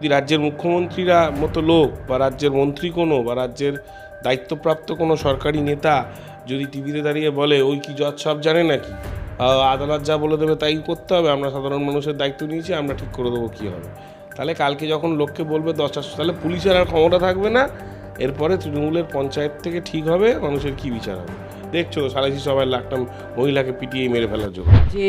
যদি রাজ্যের মুখ্যমন্ত্রীরা মতো লোক বা রাজ্যের মন্ত্রী কোনো বা রাজ্যের দায়িত্বপ্রাপ্ত কোনো সরকারি নেতা যদি টিভিতে দাঁড়িয়ে বলে, ওই কি জজ সব জানে নাকি? আদালত যা বলে দেবে তাই করতে হবে। আমরা সাধারণ মানুষের দায়িত্ব নিয়েছি, আমরা ঠিক করে দেবো কী হবে। তাহলে কালকে যখন লোককে বলবে দশটা তাহলে পুলিশের আর ক্ষমতা থাকবে না। এরপরে তৃণমূলের পঞ্চায়েত থেকে ঠিক হবে, মানুষের কি বিচার হবে? দেখছ সালাসি সবাই লাখটা মহিলাকে পিটিয়ে মেরে ফেলার জন্য। যে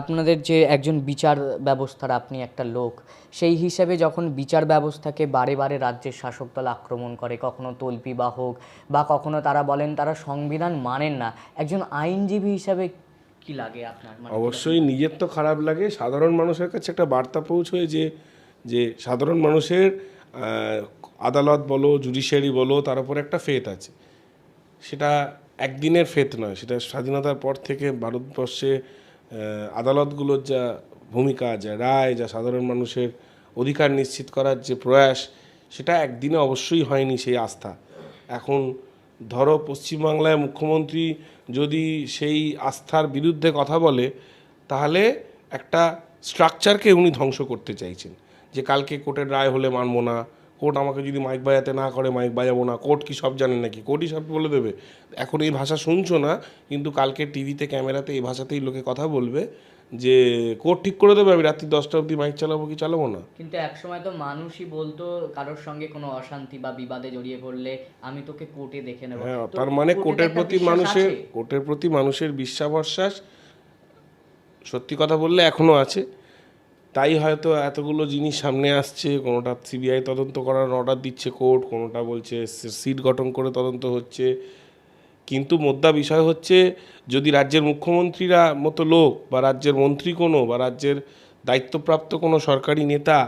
আপনাদের যে একজন বিচার ব্যবস্থার আপনি একটা লোক সেই হিসাবে যখন বিচার ব্যবস্থাকে বারে বারে রাজ্যের শাসক দল আক্রমণ করে কখনো তল্পি বা হোক বা কখনো তারা বলেন তারা সংবিধান মানেন না একজন আইনজীবী হিসাবে কি লাগে আপনার অবশ্যই নিজের তো খারাপ লাগে। সাধারণ মানুষের কাছে একটা বার্তা পৌঁছয় যে যে সাধারণ মানুষের আদালত বলো জুডিশিয়ারি বলো তার উপরে একটা ফেথ আছে। সেটা একদিনের ফেত নয়, সেটা স্বাধীনতার পর থেকে ভারতবর্ষে আদালতগুলোর যা ভূমিকা, যা রায়, যা সাধারণ মানুষের অধিকার নিশ্চিত করার যে প্রয়াস, সেটা একদিনে অবশ্যই হয়নি সেই আস্থা। এখন ধরো পশ্চিমবাংলায় মুখ্যমন্ত্রী যদি সেই আস্থার বিরুদ্ধে কথা বলে, তাহলে একটা স্ট্রাকচারকে উনি ধ্বংস করতে চাইছেন। যে কালকে কোর্টের রায় হলে মানবো না কোর্ট আমাকে যদি মাইক বাজাতে না করে মাইক বাজাবো না কোর্ট কি সব জানে নাকি? কোর্টই সব বলে দেবে। এখন এই ভাষা শুনছো না কিন্তু কালকে টিভিতে ক্যামেরাতে এই ভাষাতেই লোকে কথা বলবে যে কোর্ট ঠিক করে দেবে আমি রাত্রি দশটা অবধি মাইক চালাবো কি চালাবো না? কিন্তু একসময় তো মানুষই বলতো কারোর সঙ্গে কোনো অশান্তি বা বিবাদে জড়িয়ে পড়লে আমি তোকে কোর্টে দেখে নেব। হ্যাঁ তার মানে কোর্টের প্রতি মানুষের কোর্টের প্রতি মানুষের বিশ্বাস সত্যি কথা বললে এখনও আছে। তাই হয়তো এতগুলো জিনিস সামনে আসছে, কোনোটা সিবিআই তদন্ত করার অর্ডার দিচ্ছে কোর্ট কোনোটা বলছে সিট গঠন করে তদন্ত হচ্ছে। কিন্তু মোদ্দা বিষয় হচ্ছে, যদি রাজ্যের মুখ্যমন্ত্রীরা মতো লোক বা রাজ্যের মন্ত্রী কোনো বা রাজ্যের দায়িত্বপ্রাপ্ত কোনো সরকারি নেতা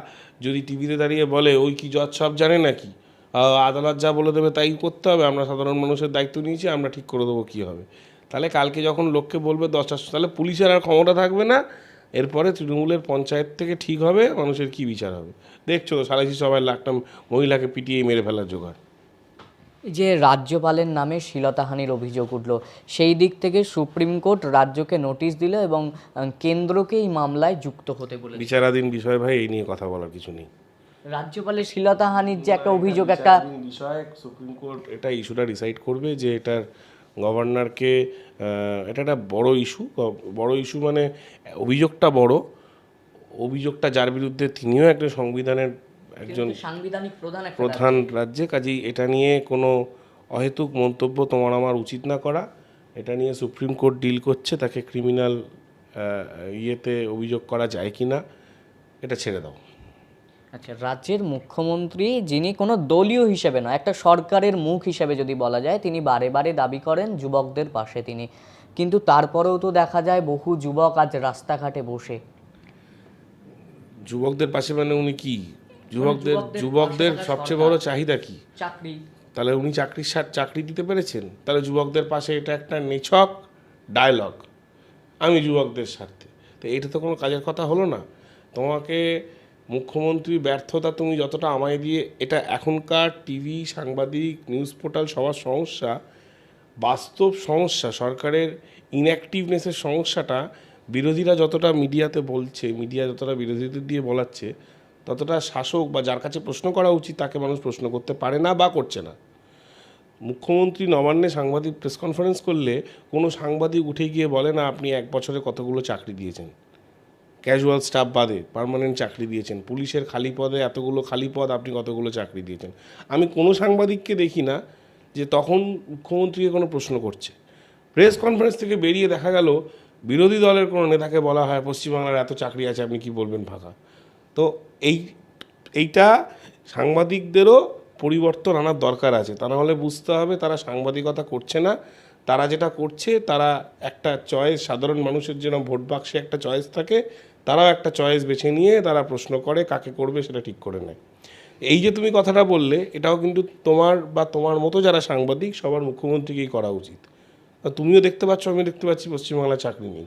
যদি টিভিতে দাঁড়িয়ে বলে, ওই কি জজ সব জানে নাকি? আদালত যা বলে দেবে তাই করতে হবে, আমরা সাধারণ মানুষের দায়িত্ব নিয়েছি, আমরা ঠিক করে দেবো কী হবে? তাহলে কালকে যখন লোককে বলবে দশটার তাহলে পুলিশের আর ক্ষমতা থাকবে না। এরপরে তৃণমূলের পঞ্চায়েত থেকে ঠিক হবে মানুষের কি বিচার হবে? দেখছ তো সালাসি সবাই লাখটা মহিলাকে পিটিয়ে মেরে ফেলার জোগাড়। যে রাজ্যপালের নামে শ্লীলতাহানির অভিযোগ উঠল সেই দিক থেকে সুপ্রিম কোর্ট রাজ্যকে নোটিশ দিল এবং কেন্দ্রকে এই মামলায় যুক্ত হতে বলে বিচারাধীন বিষয় ভাই এই নিয়ে কথা বলার কিছু নেই। রাজ্যপালের শ্লীলতাহানির যে একটা অভিযোগ একটা বিষয় সুপ্রিম কোর্ট এটা ইস্যুটা ডিসাইড করবে যে এটার গভর্নরকে এটা একটা বড় ইস্যু বড় ইস্যু মানে অভিযোগটা বড়। অভিযোগটা যার বিরুদ্ধে তিনিও একটা সংবিধানের একজন সাংবিধানিক প্রধান প্রধান রাজ্যে কাজেই এটা নিয়ে কোনো অহেতুক মন্তব্য তোমার আমার উচিত না করা। এটা নিয়ে সুপ্রিম কোর্ট ডিল করছে তাকে ক্রিমিনাল ইয়েতে অভিযোগ করা যায় কি না এটা ছেড়ে দাও। আচ্ছা রাজ্যের মুখ্যমন্ত্রী যিনি কোনো দলীয় হিসেবে নয় একটা সরকারের মুখ হিসেবে যদি বলা যায় তিনি বারে বারে দাবি করেন যুবকদের পাশে তিনি। কিন্তু তারপরেও তো দেখা যায় বহু যুবক আজ রাস্তাঘাটে বসে। যুবকদের পাশে মানে উনি কি? যুবকদের যুবকদের সবচেয়ে। বড় চাহিদা কি? চাকরি। তাহলে উনি চাকরির সাথ চাকরি দিতে পেরেছেন? তাহলে যুবকদের পাশে এটা একটা নিছক ডায়লগ আমি যুবকদের স্বার্থে। তো এটা তো কোনো কাজের কথা হলো না। তোমাকে মুখ্যমন্ত্রী ব্যর্থতা তুমি যতটা আমায় দিয়ে, এটা এখনকার টিভি, সাংবাদিক, নিউজ পোর্টাল সবার সমস্যা। বাস্তব সমস্যা, সরকারের ইনঅ্যাক্টিভনেসের সমস্যাটা বিরোধীরা যতটা মিডিয়াতে বলছে, মিডিয়া যতটা বিরোধীদের দিয়ে বলাচ্ছে, ততটা শাসক বা যার কাছে প্রশ্ন করা উচিত তাকে মানুষ প্রশ্ন করতে পারে না বা করছে না। মুখ্যমন্ত্রী নবান্নে সাংবাদিক প্রেস কনফারেন্স করলে কোনো সাংবাদিক উঠে গিয়ে বলে, না, আপনি এক বছরে কতগুলো চাকরি দিয়েছেন? ক্যাজুয়াল স্টাফ বাদে পারমানেন্ট চাকরি দিয়েছেন। পুলিশের খালি পদে এতগুলো খালি পদ, আপনি কতগুলো চাকরি দিয়েছেন। আমি কোনো সাংবাদিককে দেখি না যে তখন মুখ্যমন্ত্রীকে কোনো প্রশ্ন করছে। প্রেস কনফারেন্স থেকে বেরিয়ে দেখা গেল, বিরোধী দলের কোনো নেতাকে বলা হয়, পশ্চিমবাংলার এত চাকরি আছে, আপনি কি বলবেন ফাঁকা? তো এই, এইটা সাংবাদিকদেরও পরিবর্তন আনার দরকার আছে। তা নাহলে বুঝতে হবে, তারা সাংবাদিকতা করছে না। তারা যেটা করছে, তারা একটা চয়েস সাধারণ মানুষের জন্য ভোট বাক্সে একটা চয়েস থাকে, তারাও একটা চয়েস বেছে নিয়ে তারা প্রশ্ন করে কাকে করবে সেটা ঠিক করে নেয়। এই যে তুমি কথাটা বললে, এটাও কিন্তু তোমার বা তোমার মতো যারা সাংবাদিক, সবার মুখ্যমন্ত্রীকেই করা উচিত। তুমিও দেখতে পাচ্ছ আমি দেখতে পাচ্ছি পশ্চিমবাংলায় চাকরি নেই